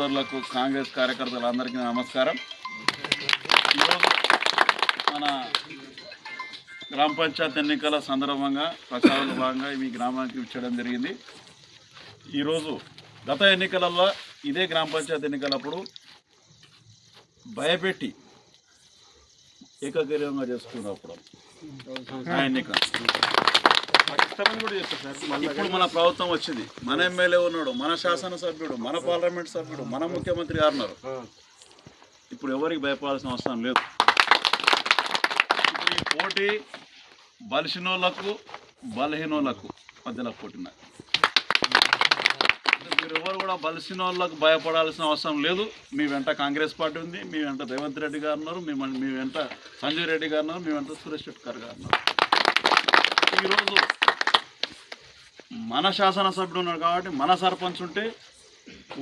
కాంగ్రెస్ కార్యకర్తలందరికీ నమస్కారం. మన గ్రామ పంచాయత్ ఎన్నికల సందర్భంగా ప్రచారంలో భాగంగా మీ గ్రామానికి ఇచ్చడం జరిగింది. ఈరోజు గత ఎన్నికలలో ఇదే గ్రామ పంచాయతీ ఎన్నికలప్పుడు భయపెట్టి ఏకగ్రీవంగా చేసుకున్నప్పుడు ఆ ఎన్నిక. ఇప్పుడు మన ప్రభుత్వం వచ్చింది. మన ఎమ్మెల్యే ఉన్నాడు మన శాసనసభ్యుడు మన పార్లమెంట్ సభ్యుడు మన ముఖ్యమంత్రి గారు ఉన్నారు. ఇప్పుడు ఎవరికి భయపడాల్సిన అవసరం లేదు. ఇప్పుడు ఈ పోటీ బలిసినోళ్ళకు బలహీనోళ్ళకు మధ్యలో పోటీన్నారు మీరు ఎవరు కూడా బలిసిన వాళ్ళకు భయపడాల్సిన అవసరం లేదు. మీ వెంట కాంగ్రెస్ పార్టీ ఉంది మీ వెంట రేవంత్ రెడ్డి గారు ఉన్నారు మీ మన- మీ వెంట సంజయ్ రెడ్డి గారు ఉన్నారు మీ వెంట సురేష్ శెట్కర్ గారు ఉన్నారు. ఈరోజు మన శాసనసభ్యుడు ఉన్నారు కాబట్టి మన సర్పంచ్ ఉంటే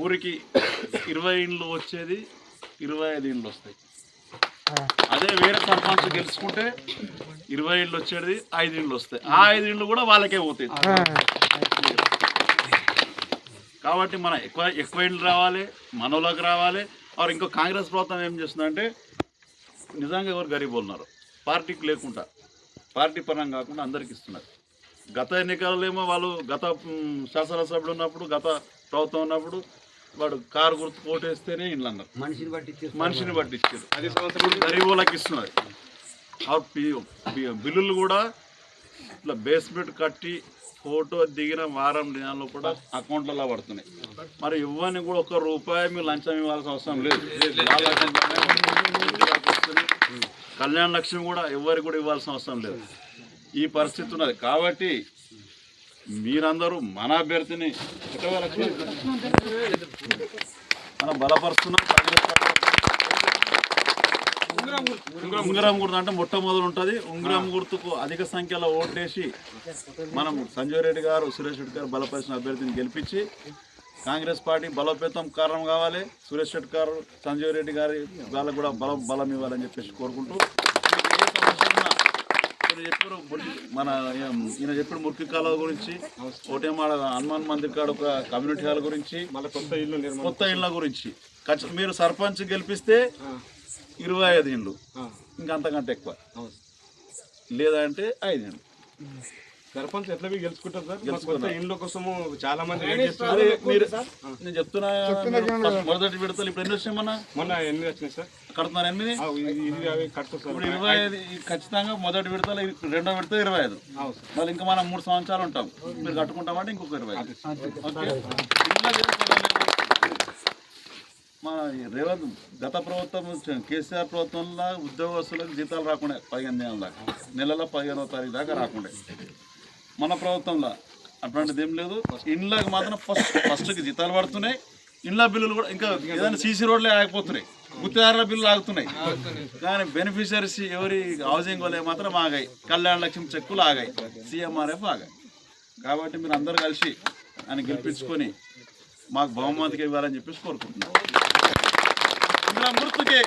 ఊరికి ఇరవై ఇండ్లు వచ్చేది ఇరవై ఐదు ఇండ్లు వస్తాయి. అదే వేరే సర్పంచ్ గెలుచుకుంటే ఇరవై ఇండ్లు వచ్చేది ఐదు ఇండ్లు వస్తాయి. ఆ ఐదు ఇండ్లు కూడా వాళ్ళకే పోతాయి. కాబట్టి మన ఎక్కువ ఎక్కువ ఇండ్లు రావాలి మనలోకి రావాలి. ఆర్ ఇంకో కాంగ్రెస్ ప్రభుత్వం ఏం చేస్తుందంటే నిజంగా ఎవరు గరీబ్ ఉన్నారు. పార్టీకి లేకుండా పార్టీ పరంగా కాకుండా అందరికి ఇస్తున్నారు. గత ఎన్నికలలో ఏమో వాళ్ళు గత శాసనసభ్యుడు ఉన్నప్పుడు గత ప్రభుత్వం ఉన్నప్పుడు వాడు కారు గుర్తు ఓటేస్తేనే ఇండ్లు అన్నారు మనిషిని బట్టి. మనిషిని పట్టి ఇచ్చారు. అది సంవత్సరం గరీబ్ వాళ్ళకి ఇస్తున్నారు. బిల్లులు కూడా ఇట్లా బేస్మెంట్ కట్టి ఫోటో దిగిన వారం దినాల్లో కూడా అకౌంట్లలో పడుతున్నాయి. మరి ఇవ్వని కూడా ఒక రూపాయి మీరు లంచం ఇవ్వాల్సిన అవసరం లేదు. కళ్యాణ లక్ష్మి కూడా ఎవరికి కూడా ఇవ్వాల్సిన అవసరం లేదు. ఈ పరిస్థితి ఉన్నది. కాబట్టి మీరందరూ మన అభ్యర్థిని మనం బలపరుస్తున్నాం. ఉంగరం గుర్తు అంటే మొట్టమొదలు ఉంటుంది. ఉంగరం గుర్తుకు అధిక సంఖ్యలో ఓట్లేసి మనం సంజయ్ రెడ్డి గారు సురేష్ రెడ్డి గారు బలపరిచిన అభ్యర్థిని గెలిపించి కాంగ్రెస్ పార్టీ బలోపేతం కారణం కావాలి. సురేష్ రెడ్డి గారు సంజయ్ రెడ్డి గారి వాళ్ళకు కూడా బలం బలం ఇవ్వాలని చెప్పేసి కోరుకుంటూ చెప్పారు మన ఈయన చెప్పిన మురికి కాలువ గురించి ఒకటేమో ఆడ హనుమాన్ మందిర్ కాడ ఒక కమ్యూనిటీ హాల్ గురించి మళ్ళీ కొత్త ఇల్లు కొత్త ఇళ్ళ గురించి. ఖచ్చితంగా మీరు సర్పంచ్ గెలిపిస్తే ఇరవై ఐదు ఇండ్లు ఇంకా అంతకంటే ఎక్కువ. అవును. లేదా అంటే ఐదు ఇండ్లు సర్పంచ్ ఎట్లా పోయి గెలుచుకుంటారు సార్. కొత్త ఇండ్ల కోసము చాలా మంది మీరు నేను చెప్తున్నా మొదటి విడతలు ఇప్పుడు ఎన్ని వచ్చినాయన్నా మొన్న? ఎన్ని వచ్చినాయి సార్. కడుతున్నారు ఎనిమిది? ఇప్పుడు ఇరవై ఐదు ఖచ్చితంగా మొదటి విడతలు రెండో విడత ఇరవై ఐదు. అవును సార్. మళ్ళీ ఇంకా మనం మూడు సంవత్సరాలు ఉంటాం. మీరు కట్టుకుంటామంటే ఇంకొక ఇరవై ఐదు. మన రేవంత్ గత ప్రభుత్వం కేసీఆర్ ప్రభుత్వంలో ఉద్యోగస్తులకు జీతాలు రాకుండా పదిహేను నెలల దాకా నెలలో పదిహేనవ తారీఖు దాకా రాకుండా. మన ప్రభుత్వంలో అటువంటిది ఏం లేదు. ఇండ్లకు మాత్రం ఫస్ట్ ఫస్ట్కి జీతాలు పడుతున్నాయి. ఇండ్ల బిల్లులు కూడా ఇంకా ఏదైనా సీసీ రోడ్లే ఆగిపోతున్నాయి. గుత్తిదారుల బిల్లులు ఆగుతున్నాయి. కానీ బెనిఫిషరీస్ ఎవరి హౌసింగ్ వాళ్ళే మాత్రం ఆగాయి. కళ్యాణ లక్ష్మి చెక్కులు ఆగాయి. సీఎంఆర్ఎఫ్ ఆగాయి. కాబట్టి మీరు అందరూ కలిసి ఆయన గెలిపించుకొని మాకు బహుమతికి ఇవ్వాలని చెప్పేసి కోరుకుంటున్నాం. ఉంగరం గుర్తుకే